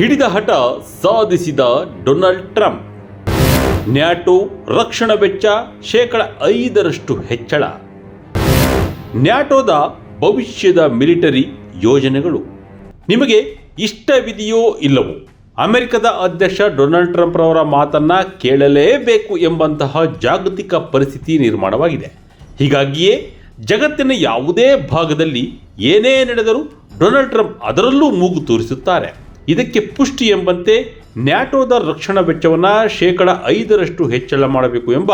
ಹಿಡಿದ ಹಠ ಸಾಧಿಸಿದ ಡೊನಾಲ್ಡ್ ಟ್ರಂಪ್. ನ್ಯಾಟೋ ರಕ್ಷಣಾ ವೆಚ್ಚ ಶೇಕಡ ಐದರಷ್ಟು ಹೆಚ್ಚಳ. ನ್ಯಾಟೋದ ಭವಿಷ್ಯದ ಮಿಲಿಟರಿ ಯೋಜನೆಗಳು. ನಿಮಗೆ ಇಷ್ಟವಿದೆಯೋ ಇಲ್ಲವೋ? ಅಮೆರಿಕದ ಅಧ್ಯಕ್ಷ ಡೊನಾಲ್ಡ್ ಟ್ರಂಪ್ ರವರ ಮಾತನ್ನ ಕೇಳಲೇಬೇಕು ಎಂಬಂತಹ ಜಾಗತಿಕ ಪರಿಸ್ಥಿತಿ ನಿರ್ಮಾಣವಾಗಿದೆ. ಹೀಗಾಗಿಯೇ ಜಗತ್ತಿನ ಯಾವುದೇ ಭಾಗದಲ್ಲಿ ಏನೇ ನಡೆದರೂ ಡೊನಾಲ್ಡ್ ಟ್ರಂಪ್ ಅದರಲ್ಲೂ ಮೂಗು ತೋರಿಸುತ್ತಾರೆ. ಇದಕ್ಕೆ ಪುಷ್ಟಿ ಎಂಬಂತೆ ನ್ಯಾಟೋದ ರಕ್ಷಣಾ ವೆಚ್ಚವನ್ನು ಶೇಕಡ ಐದರಷ್ಟು ಹೆಚ್ಚಳ ಮಾಡಬೇಕು ಎಂಬ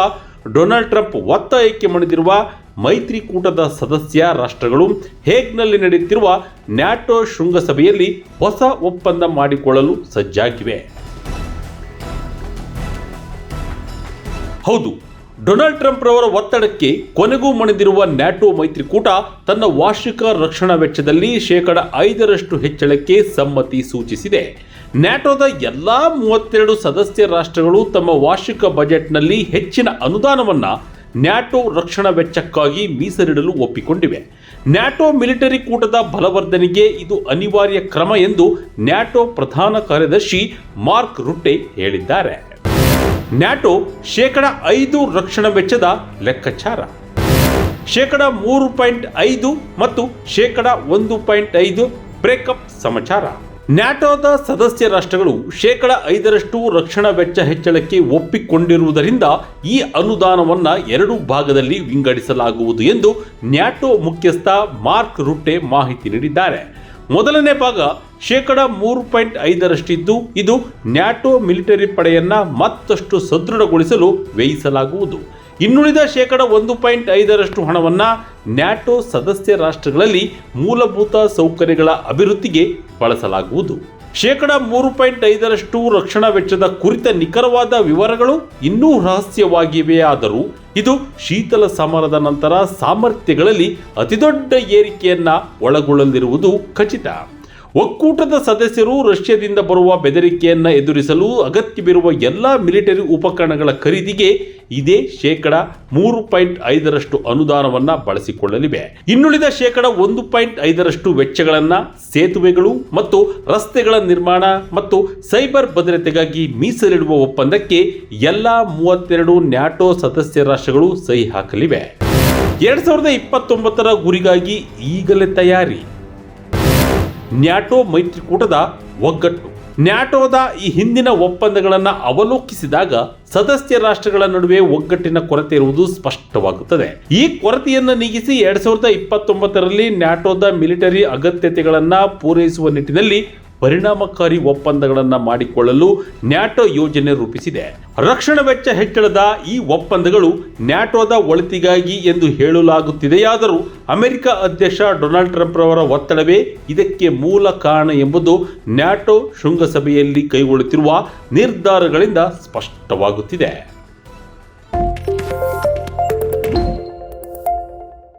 ಡೊನಾಲ್ಡ್ ಟ್ರಂಪ್ ಒತ್ತಾಯಕ್ಕೆ ಮಣಿದಿರುವ ಮೈತ್ರಿಕೂಟದ ಸದಸ್ಯ ರಾಷ್ಟ್ರಗಳು ಹೇಗ್ನಲ್ಲಿ ನಡೆಯುತ್ತಿರುವ ನ್ಯಾಟೋ ಶೃಂಗಸಭೆಯಲ್ಲಿ ಹೊಸ ಒಪ್ಪಂದ ಮಾಡಿಕೊಳ್ಳಲು ಸಜ್ಜಾಗಿವೆ. ಹೌದು ಡೊನಾಲ್ಡ್ ಟ್ರಂಪ್ ರವರ ಒತ್ತಡಕ್ಕೆ ಕೊನೆಗೂ ಮಣಿದಿರುವ ನ್ಯಾಟೋ ಮೈತ್ರಿಕೂಟ ತನ್ನ ವಾರ್ಷಿಕ ರಕ್ಷಣಾ ವೆಚ್ಚದಲ್ಲಿ ಶೇಕಡ ಐದರಷ್ಟು ಹೆಚ್ಚಳಕ್ಕೆ ಸಮ್ಮತಿ ಸೂಚಿಸಿದೆ. ನ್ಯಾಟೋದ ಎಲ್ಲಾ ಮೂವತ್ತೆರಡು ಸದಸ್ಯ ರಾಷ್ಟ್ರಗಳು ತಮ್ಮ ವಾರ್ಷಿಕ ಬಜೆಟ್ನಲ್ಲಿ ಹೆಚ್ಚಿನ ಅನುದಾನವನ್ನು ನ್ಯಾಟೋ ರಕ್ಷಣಾ ವೆಚ್ಚಕ್ಕಾಗಿ ಮೀಸಲಿಡಲು ಒಪ್ಪಿಕೊಂಡಿವೆ. ನ್ಯಾಟೋ ಮಿಲಿಟರಿ ಕೂಟದ ಬಲವರ್ಧನೆಗೆ ಇದು ಅನಿವಾರ್ಯ ಕ್ರಮ ಎಂದು ನ್ಯಾಟೋ ಪ್ರಧಾನ ಕಾರ್ಯದರ್ಶಿ ಮಾರ್ಕ್ ರುಟ್ಟೆ ಹೇಳಿದ್ದಾರೆ. ನ್ಯಾಟೋ ಶೇಕಡ ಐದು ರಕ್ಷಣಾ ವೆಚ್ಚದ ಲೆಕ್ಕಾಚಾರ. ಶೇಕಡ ಮೂರು ಪಾಯಿಂಟ್ ಐದು ಮತ್ತು ಶೇಕಡ ಒಂದು ಪಾಯಿಂಟ್ ಐದು ಬ್ರೇಕಪ್ ಸಮಾಚಾರ. ನ್ಯಾಟೋದ ಸದಸ್ಯ ರಾಷ್ಟ್ರಗಳು ಶೇಕಡ ಐದರಷ್ಟು ರಕ್ಷಣಾ ವೆಚ್ಚ ಹೆಚ್ಚಳಕ್ಕೆ ಒಪ್ಪಿಕೊಂಡಿರುವುದರಿಂದ ಈ ಅನುದಾನವನ್ನು ಎರಡು ಭಾಗದಲ್ಲಿ ವಿಂಗಡಿಸಲಾಗುವುದು ಎಂದು ನ್ಯಾಟೋ ಮುಖ್ಯಸ್ಥ ಮಾರ್ಕ್ ರುಟ್ಟೆ ಮಾಹಿತಿ ನೀಡಿದ್ದಾರೆ. ಮೊದಲನೇ ಭಾಗ ಶೇಕಡ ಮೂರು ಪಾಯಿಂಟ್ ಐದರಷ್ಟಿದ್ದು ಇದು ನ್ಯಾಟೋ ಮಿಲಿಟರಿ ಪಡೆಯನ್ನ ಮತ್ತಷ್ಟು ಸದೃಢಗೊಳಿಸಲು ವ್ಯಯಿಸಲಾಗುವುದು. ಇನ್ನುಳಿದ ಶೇಕಡ ಒಂದು ಪಾಯಿಂಟ್ ಐದರಷ್ಟು ಹಣವನ್ನು ನ್ಯಾಟೋ ಸದಸ್ಯ ರಾಷ್ಟ್ರಗಳಲ್ಲಿ ಮೂಲಭೂತ ಸೌಕರ್ಯಗಳ ಅಭಿವೃದ್ಧಿಗೆ ಬಳಸಲಾಗುವುದು. ಶೇಕಡ ಮೂರು ಪಾಯಿಂಟ್ ಐದರಷ್ಟು ರಕ್ಷಣಾ ವೆಚ್ಚದ ಕುರಿತ ನಿಖರವಾದ ವಿವರಗಳು ಇನ್ನೂ ರಹಸ್ಯವಾಗಿವೆಯಾದರೂ ಇದು ಶೀತಲ ಸಮರದ ನಂತರ ಸಾಮರ್ಥ್ಯಗಳಲ್ಲಿ ಅತಿದೊಡ್ಡ ಏರಿಕೆಯನ್ನ ಒಳಗೊಳ್ಳಲಿರುವುದು ಖಚಿತ. ಒಕ್ಕೂಟದ ಸದಸ್ಯರು ರಷ್ಯಾದಿಂದ ಬರುವ ಬೆದರಿಕೆಯನ್ನು ಎದುರಿಸಲು ಅಗತ್ಯವಿರುವ ಎಲ್ಲ ಮಿಲಿಟರಿ ಉಪಕರಣಗಳ ಖರೀದಿಗೆ ಇದೇ ಶೇಕಡ ಮೂರು ಪಾಯಿಂಟ್ ಐದರಷ್ಟು ಅನುದಾನವನ್ನು ಬಳಸಿಕೊಳ್ಳಲಿವೆ. ಇನ್ನುಳಿದ ಶೇಕಡ ಒಂದು ಪಾಯಿಂಟ್ ಐದರಷ್ಟು ವೆಚ್ಚಗಳನ್ನು ಸೇತುವೆಗಳು ಮತ್ತು ರಸ್ತೆಗಳ ನಿರ್ಮಾಣ ಮತ್ತು ಸೈಬರ್ ಭದ್ರತೆಗಾಗಿ ಮೀಸಲಿಡುವ ಒಪ್ಪಂದಕ್ಕೆ ಎಲ್ಲ ಮೂವತ್ತೆರಡು ನ್ಯಾಟೋ ಸದಸ್ಯ ರಾಷ್ಟ್ರಗಳು ಸಹಿ ಹಾಕಲಿವೆ. ಎರಡ್ ಸಾವಿರದ ಇಪ್ಪತ್ತೊಂಬತ್ತರ ಗುರಿಗಾಗಿ ಈಗಲೇ ತಯಾರಿ. ನ್ಯಾಟೋ ಮೈತ್ರಿಕೂಟದ ಒಗ್ಗಟ್ಟು. ನ್ಯಾಟೋದ ಈ ಹಿಂದಿನ ಒಪ್ಪಂದಗಳನ್ನು ಅವಲೋಕಿಸಿದಾಗ ಸದಸ್ಯ ರಾಷ್ಟ್ರಗಳ ನಡುವೆ ಒಗ್ಗಟ್ಟಿನ ಕೊರತೆ ಇರುವುದು ಸ್ಪಷ್ಟವಾಗುತ್ತದೆ. ಈ ಕೊರತೆಯನ್ನು ನೀಗಿಸಿ ಎರಡ್ ಸಾವಿರದ ಇಪ್ಪತ್ತೊಂಬತ್ತರಲ್ಲಿ ನ್ಯಾಟೋದ ಮಿಲಿಟರಿ ಅಗತ್ಯತೆಗಳನ್ನು ಪೂರೈಸುವ ನಿಟ್ಟಿನಲ್ಲಿ ಪರಿಣಾಮಕಾರಿ ಒಪ್ಪಂದಗಳನ್ನು ಮಾಡಿಕೊಳ್ಳಲು ನ್ಯಾಟೋ ಯೋಜನೆ ರೂಪಿಸಿದೆ. ರಕ್ಷಣಾ ವೆಚ್ಚ ಹೆಚ್ಚಳದ ಈ ಒಪ್ಪಂದಗಳು ನ್ಯಾಟೋದ ಒಳಿತಿಗಾಗಿ ಎಂದು ಹೇಳಲಾಗುತ್ತಿದೆಯಾದರೂ ಅಮೆರಿಕ ಅಧ್ಯಕ್ಷ ಡೊನಾಲ್ಡ್ ಟ್ರಂಪ್ ರವರ ಒತ್ತಡವೇ ಇದಕ್ಕೆ ಮೂಲ ಕಾರಣ ಎಂಬುದು ನ್ಯಾಟೋ ಶೃಂಗಸಭೆಯಲ್ಲಿ ಕೈಗೊಳ್ಳುತ್ತಿರುವ ನಿರ್ಧಾರಗಳಿಂದ ಸ್ಪಷ್ಟವಾಗುತ್ತಿದೆ.